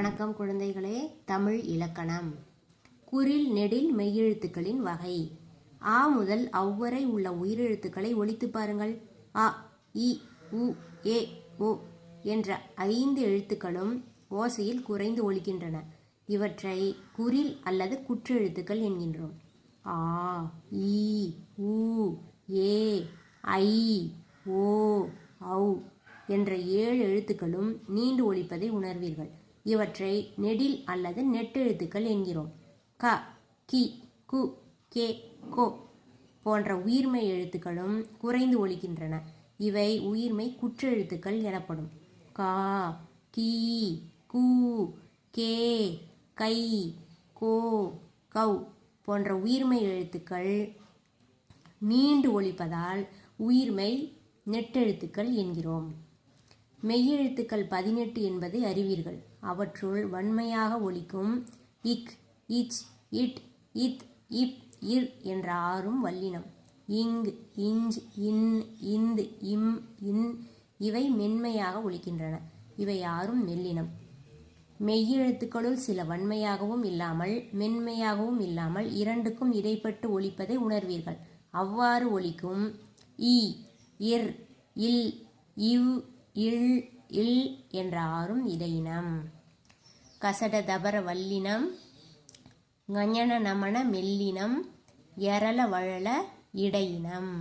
வணக்கம் குழந்தைகளே. தமிழ் இலக்கணம். குறில் நெடில் மெய்யெழுத்துக்களின் வகை. ஆ முதல் அவ்வரை உள்ள உயிரெழுத்துக்களை ஒழித்து பாருங்கள். அ இ உ ஏ ஓ என்ற ஐந்து எழுத்துக்களும் ஓசையில் குறைந்து ஒழிக்கின்றன. இவற்றை குறில் அல்லது குற்றெழுத்துக்கள் என்கின்றோம். ஆ இ உ ஏ ஐ ஓ ஔ என்ற ஏழு எழுத்துக்களும் நீண்டு ஒழிப்பதை உணர்வீர்கள். இவற்றை நெடில் அல்லது நெட்டெழுத்துக்கள் என்கிறோம். க கி கு கே கோ போன்ற உயிர்மை எழுத்துக்களும் குறைந்து ஒழிக்கின்றன. இவை உயிர்மை குற்றெழுத்துக்கள் எனப்படும். கா கி கு கே கை கோ கவ் போன்ற உயிர்மை எழுத்துக்கள் நீண்டு ஒழிப்பதால் உயிர்மை நெட்டெழுத்துக்கள் என்கிறோம். மெய்யெழுத்துக்கள் பதினெட்டு என்பதை அறிவீர்கள். அவற்றுள் வன்மையாக ஒலிக்கும் இக் இச் இட் இத் இப் இர் என்ற ஆறும் வல்லினம். இங் இஞ்ச் இன் இந்த் இம் இன் இவை மென்மையாக ஒழிக்கின்றன இவை ஆறும் மெல்லினம். மெய்யெழுத்துக்களுள் சில வன்மையாகவும் இல்லாமல் மென்மையாகவும் இல்லாமல் இரண்டுக்கும் இடைப்பட்டு ஒழிப்பதை உணர்வீர்கள். அவ்வாறு ஒழிக்கும் இ இர் இல் இவ் இல் இல் என்ற ஆறும் இடையினம் கசட தபர வல்லினம் கஞன நமன மெல்லினம் எரள வழல இடையினம்.